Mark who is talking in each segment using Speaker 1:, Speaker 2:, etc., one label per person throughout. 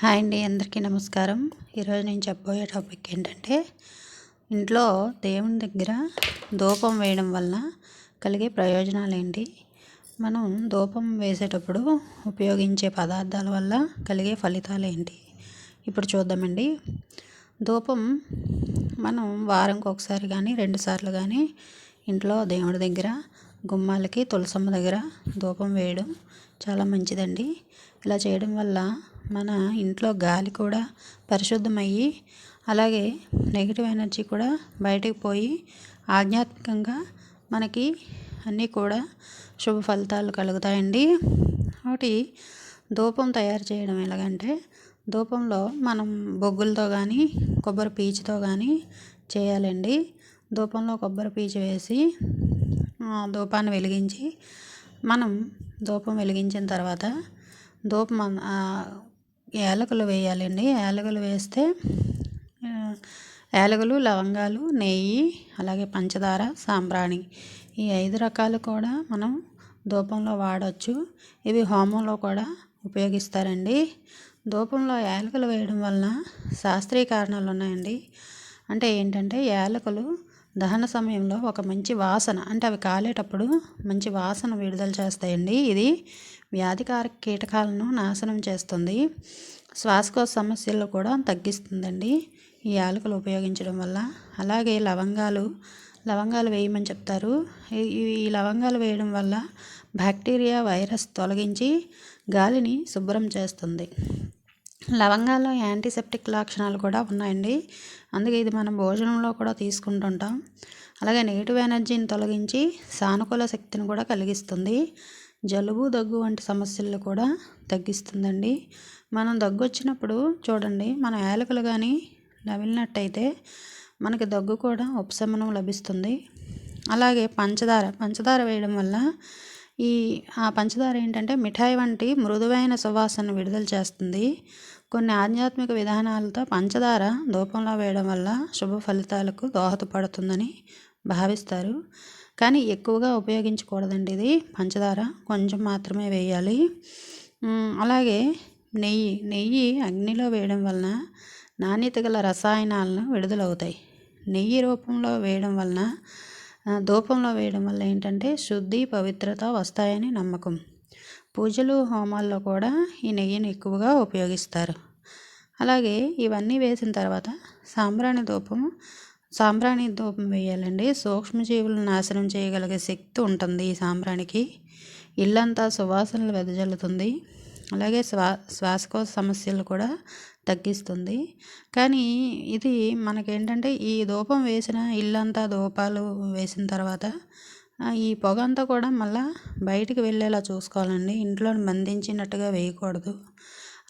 Speaker 1: Hi అండి అందరికీ నమస్కారం. ఈరోజు నేను చెప్పబోయే టాపిక్ ఏంటంటే ఇంట్లో దేవుని దగ్గర ధూపం వేయడం వల్ల కలిగే ప్రయోజనాలు ఏంటి మనం ధూపం వేసేటప్పుడు ఉపయోగించే పదార్థాల వల్ల కలిగే ఫలితాలు ఏంటి ఇప్పుడు చూద్దామండి. ధూపం మనం వారంకి ఒకసారి కానీ రెండుసార్లు కానీ ఇంట్లో దేవుడి దగ్గర గుమ్మాలకి తులసమ్మ దగ్గర ధూపం వేయడం చాలా మంచిదండి. ఇలా చేయడం వల్ల మన ఇంట్లో గాలి కూడా పరిశుద్ధమయ్యి అలాగే నెగిటివ్ ఎనర్జీ కూడా బయటకు పోయి ఆధ్యాత్మికంగా మనకి అన్నీ కూడా శుభ ఫలితాలు కలుగుతాయండి. ఒకటి ధూపం తయారు చేయడం ఎలాగంటే ధూపంలో మనం బొగ్గులతో కానీ కొబ్బరి పీచుతో కానీ చేయాలండి. ధూపంలో కొబ్బరి పీచు వేసి ధూపాన్ని వెలిగించి మనం ధూపం వెలిగించిన తర్వాత ధూపం యాలకులు వేయాలండి. యాలకులు వేస్తే యాలకులు లవంగాలు నెయ్యి అలాగే పంచదార సాంబ్రాణి ఈ ఐదు రకాలు కూడా మనం ధూపంలో వాడవచ్చు ఇవి హోమంలో కూడా ఉపయోగిస్తారండి. ధూపంలో యాలకులు వేయడం వలన శాస్త్రీయ కారణాలు ఉన్నాయండి. అంటే ఏంటంటే యాలకులు దహన సమయంలో ఒక మంచి వాసన అంటే అవి కాలేటప్పుడు మంచి వాసన విడుదల చేస్తాయండి. ఇది వ్యాధికారక కీటకాలను నాశనం చేస్తుంది. శ్వాసకోశ సమస్యలు కూడా తగ్గిస్తుందండి. ఈ యాలకులు ఉపయోగించడం వల్ల. అలాగే లవంగాలు లవంగాలు వేయమని చెప్తారు. ఈ లవంగాలు వేయడం వల్ల బ్యాక్టీరియా వైరస్ తొలగించి గాలిని శుభ్రం చేస్తుంది. లవంగాల్లో యాంటీసెప్టిక్ లక్షణాలు కూడా ఉన్నాయండి. అందుకే ఇది మనం భోజనంలో కూడా తీసుకుంటుంటాం. అలాగే నెగిటివ్ ఎనర్జీని తొలగించి సానుకూల శక్తిని కూడా కలిగిస్తుంది. జలుబు దగ్గు వంటి సమస్యలు కూడా తగ్గిస్తుందండి. మనం దగ్గు వచ్చినప్పుడు చూడండి మన యాలకులు కానీ నవిలినట్టయితే మనకి దగ్గు కూడా ఉపశమనం లభిస్తుంది. అలాగే పంచదార పంచదార వేయడం వల్ల ఈ ఆ పంచదార ఏంటంటే మిఠాయి వంటి మృదువైన సువాసన విడుదల చేస్తుంది. కొన్ని ఆధ్యాత్మిక విధానాలతో పంచదార ధూపంలో వేయడం వల్ల శుభ ఫలితాలకు దోహదపడుతుందని భావిస్తారు. కానీ ఎక్కువగా ఉపయోగించకూడదండి ఇది. పంచదార కొంచెం మాత్రమే వేయాలి. అలాగే నెయ్యి నెయ్యి అగ్నిలో వేయడం వలన నాణ్యత గల రసాయనాలను విడుదలవుతాయి. నెయ్యి రూపంలో వేయడం వలన ధూపంలో వేయడం వల్ల ఏంటంటే శుద్ధి పవిత్రత వస్తాయని నమ్మకం. పూజలు హోమాల్లో కూడా ఈ నెయ్యిని ఎక్కువగా ఉపయోగిస్తారు. అలాగే ఇవన్నీ వేసిన తర్వాత సాంబ్రాణి ధూపం సాంబ్రాణి ధూపం వేయాలండి. సూక్ష్మజీవులను నాశనం చేయగలిగే శక్తి ఉంటుంది ఈ సాంబ్రాణికి. ఇల్లంతా సువాసనలు వెదజల్లుతుంది. అలాగే శ్వా శ్వాసకోశ సమస్యలు కూడా తగ్గిస్తుంది. కానీ ఇది మనకేంటంటే ఈ ధూపం వేసిన ఇల్లంతా ధూపాలు వేసిన తర్వాత ఈ పొగ అంతా కూడా మళ్ళీ బయటికి వెళ్ళేలా చూసుకోవాలండి. ఇంట్లో బంధించినట్టుగా వేయకూడదు.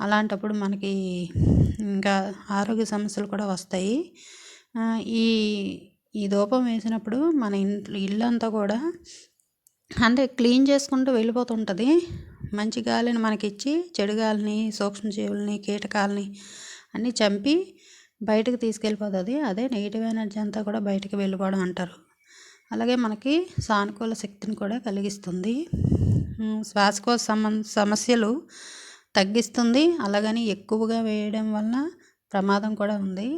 Speaker 1: అలాంటప్పుడు మనకి ఇంకా ఆరోగ్య సమస్యలు కూడా వస్తాయి. ఈ ఈ ధూపం వేసినప్పుడు మన ఇంట్లో ఇల్లంతా కూడా అంటే క్లీన్ చేసుకుంటూ వెళ్ళిపోతుంటుంది. మంచి గాలిని మనకిచ్చి చెడు గాలిని సూక్ష్మజీవుల్ని కీటకాలని అన్నీ చంపి బయటకు తీసుకెళ్ళిపోతుంది. అదే నెగిటివ్ ఎనర్జీ అంతా కూడా బయటకు వెళ్ళిపోవడం అంటారు. అలాగే మనకి సానుకూల శక్తిని కూడా కలిగిస్తుంది. శ్వాసకోశ సమ సమస్యలు తగ్గిస్తుంది. అలాగని ఎక్కువగా వేయడం వల్ల ప్రమాదం కూడా ఉంది.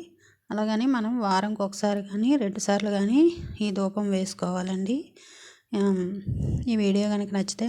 Speaker 1: అలాగని మనం వారంకి ఒకసారి కానీ రెండుసార్లు కానీ ఈ ధూపం వేసుకోవాలండి. ఈ వీడియో కనుక నచ్చితే